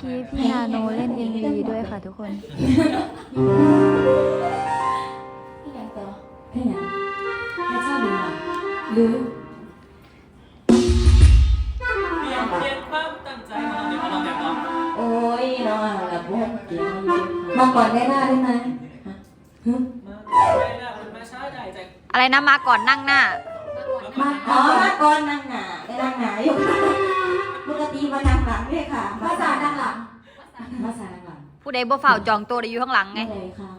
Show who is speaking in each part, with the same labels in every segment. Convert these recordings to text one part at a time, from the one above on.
Speaker 1: กี้พี่นาโนเล่น MV ด้วยค่ะทุกคน
Speaker 2: พี่ยังต่อพี่ยังให้ชอบดูหน่อยหรือ
Speaker 3: เปลี่ยนเปลี่ยนความตั้งใจมาเดี๋ยวมาลองแบบน้อง
Speaker 2: โอ้ยน้องอะไรแบบว่าเก่งมาก่อนได้หน้าได้ไหมฮึ
Speaker 3: มาได้แล้วมันมาช้าได้ใจ
Speaker 1: อะไรนะมาก่อนนั่งหน้า
Speaker 2: มาอ๋อมาก่อนนั่งหนาได้นั่งหนาอยู่ ปกติมานั่งหลังด้วยค่ะภาษานั่งหลังภาษานั่งหลัง
Speaker 1: ผู้ใดบ่เฝ้าจองตัวได้อยู่ข้างหลังไง
Speaker 2: ไม่เลยค่ะ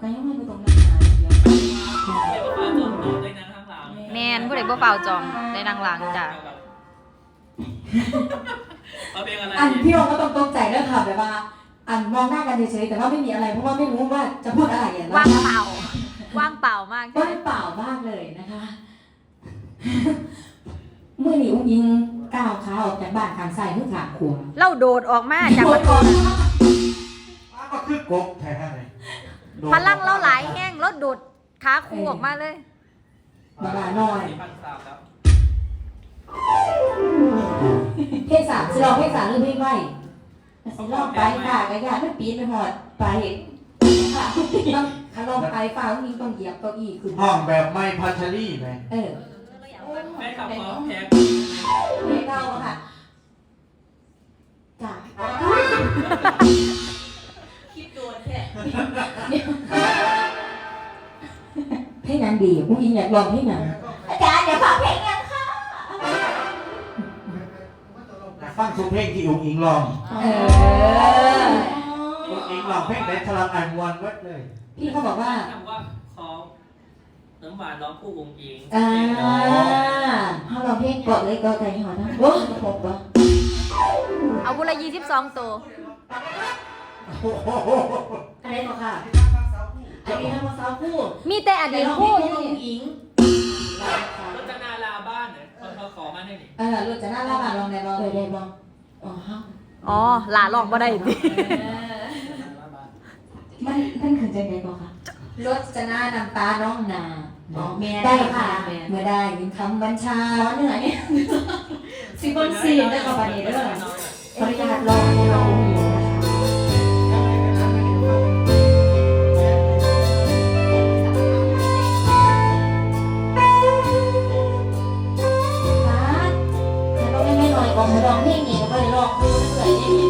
Speaker 2: ก็ยังไม่ไปตรงนั่งหนาเดียว
Speaker 3: เดี๋ยวมาจบตัวได้นะข้างหลัง
Speaker 1: แมนผู้ใดบ่เฝ้าจองได้นั่งหลังจ้ะ
Speaker 3: เอาเพลงอะไร
Speaker 4: อันพี่โอก็ต้องตกใจเรื่องค่ะแบบว่า อันมองหน้ากันเฉยๆแต่ว่าไม่มีอะไรเพราะว่าไม่รู้ว่าจะพูดอะไรอย่าง
Speaker 1: ว่าง
Speaker 4: นะ
Speaker 1: เปล่า ว่างเปล่ามากใช่
Speaker 4: ว่าง
Speaker 1: ไหม
Speaker 4: เปล่ามากเลยนะคะ เมื่อหนีอุ้งยิง ก้าวขาออกจากบ้านทางซ้ายเพื่อขางขวา
Speaker 1: เล่าโดดออกมาจากประตู
Speaker 5: ก็คือกบแท้ๆเลย
Speaker 1: พลังเล่าหลายแห้งแล้วโดดขาคู่ออกมาเลย
Speaker 4: บาบาหน่อย
Speaker 3: สี่พันสามแล้ว
Speaker 4: เพศสามสิลองเพศสามหรือเพศไหวสิลองไปค่ะกระยาไม่ปีนไปหอดไปค่ะต้องถ้าลองไปฟ้าอุ้งยิงต้องเหยียบเก้าอี้ขึ้น
Speaker 5: ห้องแบบไม่พัชรี่ไหม
Speaker 4: เออ
Speaker 3: แม่ขับพร้อมแพ็ค
Speaker 4: เพศ
Speaker 2: นั้
Speaker 4: นดีอุ้งยิงอยากลองเพศนั้น
Speaker 2: อาจารย์เดี๋ยวฟังเพลงยังค่ะ
Speaker 5: แต่ฟังทุกเพลงที่อุ้งอิงร้อง
Speaker 4: เออ
Speaker 5: อุ้งอิงร้องเพลงได้พลังอันวันวัดเลย
Speaker 4: พี่เขาบอกว่า
Speaker 3: ถามว่าขอน้ำหวานร้องคู่วงอิง
Speaker 4: อ่า
Speaker 2: เขาเราเพลงกดเลยก็ใจหอนะโอ้ยผมปะ
Speaker 1: เอาบุละยี่สิบสองตัว
Speaker 5: โอ้โห
Speaker 2: อะไรบอกค่ะ อันนี้ทำมาสาวคู่
Speaker 1: มีแต่อดีตคู่
Speaker 2: นี่
Speaker 1: นี่
Speaker 2: อิง
Speaker 3: รจนาลาบ้านเนี่ยคนเขาขอมาให้นี่
Speaker 4: เออรถจะน่ารักอะลองในลอง
Speaker 2: เคยได้บ้างอ๋อฮะ
Speaker 1: อ๋อหลาลองบ่ได้ดิ
Speaker 2: มันมันคือใจไหนบอกค่ะ
Speaker 4: รถจะน่าน้ำตาน้องนา
Speaker 2: อ๋อแม่
Speaker 4: ได้ค่ะ
Speaker 2: แม่
Speaker 4: เมื่อได้ยินคำบัญชา
Speaker 2: ร้อนเหนื่อยเนี่ยซิบอนซีนได้กับบันนี้ด้วยขออนุญาตลอง ร้องเพลงเองก็ได้ร้องดูเรื่อย